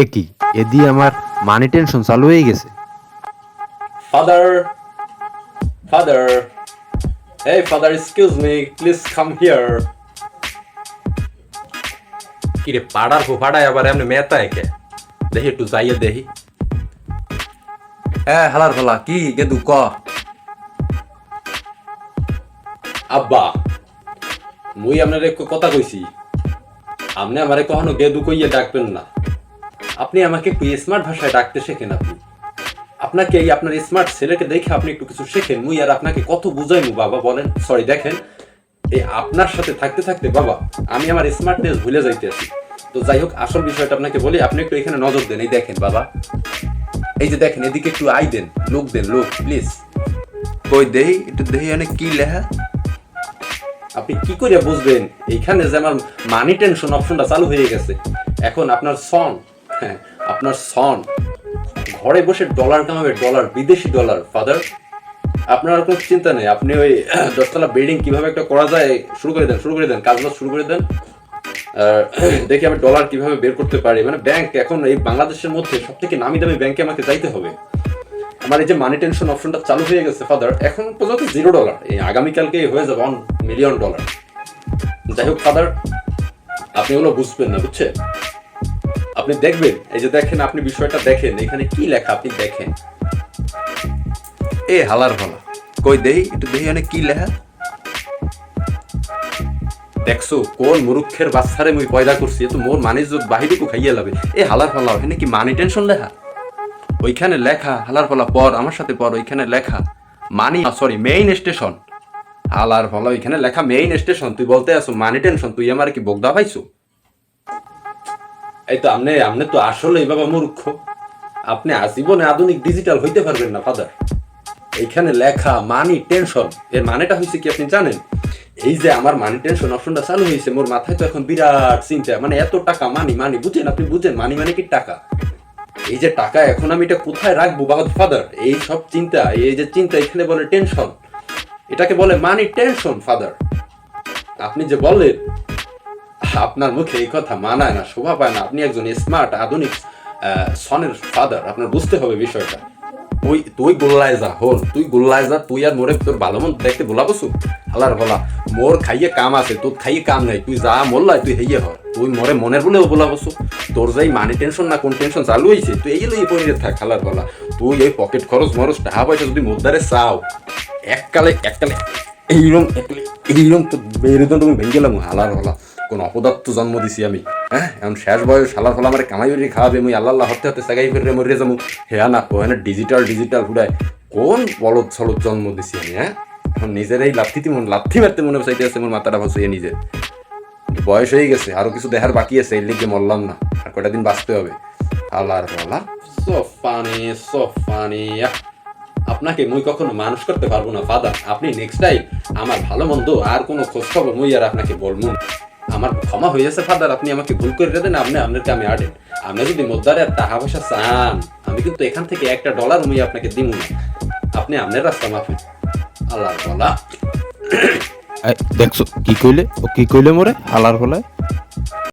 এ কি এ দিয়ে আমার মানি টেনশন চালু হয়ে গেছে। Father, father, hey father, excuse me, please come here. কিরে পাড়ার ফোফাড়ায় আবার এমনি মেতা একে? দেখি একটু যাইয়ে দেখি। হ্যাঁ হালার ফালা কি গেদু ক? আব্বা মুই আপনার এক কথা কইছি। আপনি আমারে কখনো গেদু কইয়ে ডাকবেন না। আপনি আমাকে একটু স্মার্ট ভাষায় ডাকতে শেখেন আপনি? আপনাকে এই আপনার স্মার্ট ছেলেকে দেখে আপনি একটু কিছু শেখেন। মুই আর আপনাকে কত বুঝাইমু বাবা বলেন। সরি দেখেন এই আপনার সাথে থাকতে থাকতে বাবা আমি আমার স্মার্টনেস ভুলে যাইতেছি। তো যাই হোক আসল বিষয়টা আপনাকে বলি আপনি একটু এখানে নজর দেন এই দেখেন বাবা। এই যে দেখেন এদিকে একটু আই দেন লোক দেন লোক প্লিজ কই দেহি? একটু দেহি অনেক কি লেহা আপনি কি করে বুঝবেন? এইখানে যে আমার মানি টেনশন অপশনটা চালু হয়ে গেছে। এখন আপনার সন হ্যাঁ আপনার সন ঘরে বসে ডলার কামাবে ডলার বিদেশি ডলার ফাদার আপনার কোনো চিন্তা নেই। আপনি ওই দশতলা বিল্ডিং কীভাবে একটা করা যায়, শুরু করে দেন, শুরু করে দেন, কাজবাজ শুরু করে দেন। দেখি আমি ডলার কীভাবে বের করতে পারি। মানে ব্যাংক এখন এই বাংলাদেশের মধ্যে সব থেকে নামি দামি ব্যাংকে আমাকে যাইতে হবে। আমার এই যে মানি টেনশন অপশনটা চালু হয়ে গেছে ফাদার এখন পর্যন্ত জিরো ডলার এই আগামীকালকে হয়ে যাবে ওয়ান মিলিয়ন ডলার যাই হোক ফাদার আপনি ওগুলো বুঝবেন না, বুঝছেন? আপনি দেখবেন, এই যে দেখেন আপনি বিষয়টা দেখেন, এখানে কি লেখা আপনি দেখেন? এ হালার ফালা কই দেহি একটু দেহি অনেক কি লেহা দেখছ, কোন মুরুক্ষের বাচ্চারে মুই পয়দা করছি, এ তো মোর মানিজ বাহিরে কো খাইয়ে লাবে। এ হালার ফালা ওখানে কি মানি টেনশন লেখা? ওইখানে লেখা, হালার ফালা পর, আমার সাথে পর, ওইখানে লেখা, মানি সরি মেইন স্টেশন হালার ফালা ওইখানে লেখা মেইন স্টেশন তুই বলতে আসো মানি টেনশন, তুই আমার কি বগদা পাইছো? এই তো আপনি আপনি তো আসলেই বাবা মূর্খ। আপনি আজীবনে আধুনিক ডিজিটাল হইতে পারবেন না ফাদার এইখানে লেখা মানি টেনশন এর মানেটা হয়েছে কি আপনি জানেন? এই যে আমার মানি টেনশন অপশনটা চালু হয়েছে মোর মাথায় তো এখন বিরাট চিন্তা। মানে এত টাকা মানি মানি বুঝেন? আপনি বুঝেন মানি মানে কি টাকা? এই যে টাকা এখন আমি এটা কোথায় রাখব, বাবা ফাদার এই সব চিন্তা, এই যে চিন্তা এখানে বলে টেনশন এটাকে বলে মানি টেনশন ফাদার আপনি যে বললেন আপনার মুখে এই কথা মানায় না, শোভা পায় না। আপনি একজন স্মার্ট আধুনিক সনের ফাদার আপনার বুঝতে হবে বিষয়টা। তুই তুই গোল্লায় যা হল, তুই গোল্লায় যা তুই আর মোরে তোর ভালো মন দেখতে বলাবসু হালার বলা মোর খাইয়ে কাম আছে, তোর খাইয়ে কাম নাই, তুই যা মোল্লাই তুই হেইয়ে হ। তুই মরে মনের বলেও বলাবসু তোর যাই মানি টেনশন না কোন টেনশন চালু হয়েছে তুই এই লই পড়ে থাক হালার বলা তুই এই পকেট খরচ মরচ টাকা পয়সা যদি মোদ্দারে চাও, এককালে এককালে এইরকম এককালে এইরকম তো বেরোদন তুমি ভেঙে গেলাম হালার বলা কোন অপদার্থ জন্ম দিছি আমি। হ্যাঁ? এখন শেষ বয়স হালার ফলা আমার কামাই বেরিয়ে খাওয়াবে, মুই আল্লাহ আল্লাহ হতে হতে সাগাই ফেরে মরে যাব। হেয়া না না ডিজিটাল ডিজিটাল হুডায় কোন বলদ ছলদ জন্ম দিছি আমি হ্যাঁ? এখন নিজের এই লাথিতে মন লাথি মারতে মনে চাইতে আছে মোর মাথাটা ভাসিয়ে নিজে। বয়স হয়ে গেছে আরও কিছু দেখার বাকি আছে এর লিগে মরলাম না আর কটা দিন বাঁচতে হবে। আল্লাহর বলা। সোফানি সোফানি আপনাকে মুই কখনো মানুষ করতে পারব না, ফাদার। আপনি নেক্সট টাইম আমার ভালো মন্দ আর কোনো খোঁজ খবর মুই আর আপনাকে বলব না। আমার ক্ষমা হয়ে যাচ্ছে ফাদার। আপনি আমাকে ভুল করে দেন আপনি আপনাকে আমি আডেন আপনি যদি মোদ্দারে টাকা পয়সা চান, আমি কিন্তু এখান থেকে একটা ডলার মুই আপনাকে দিব না। আপনি আপনার রাস্তা মাফেন আল্লাহর বলা। দেখছ, কি কইলে? ও কি কইলে মোরে? হালার ফলায়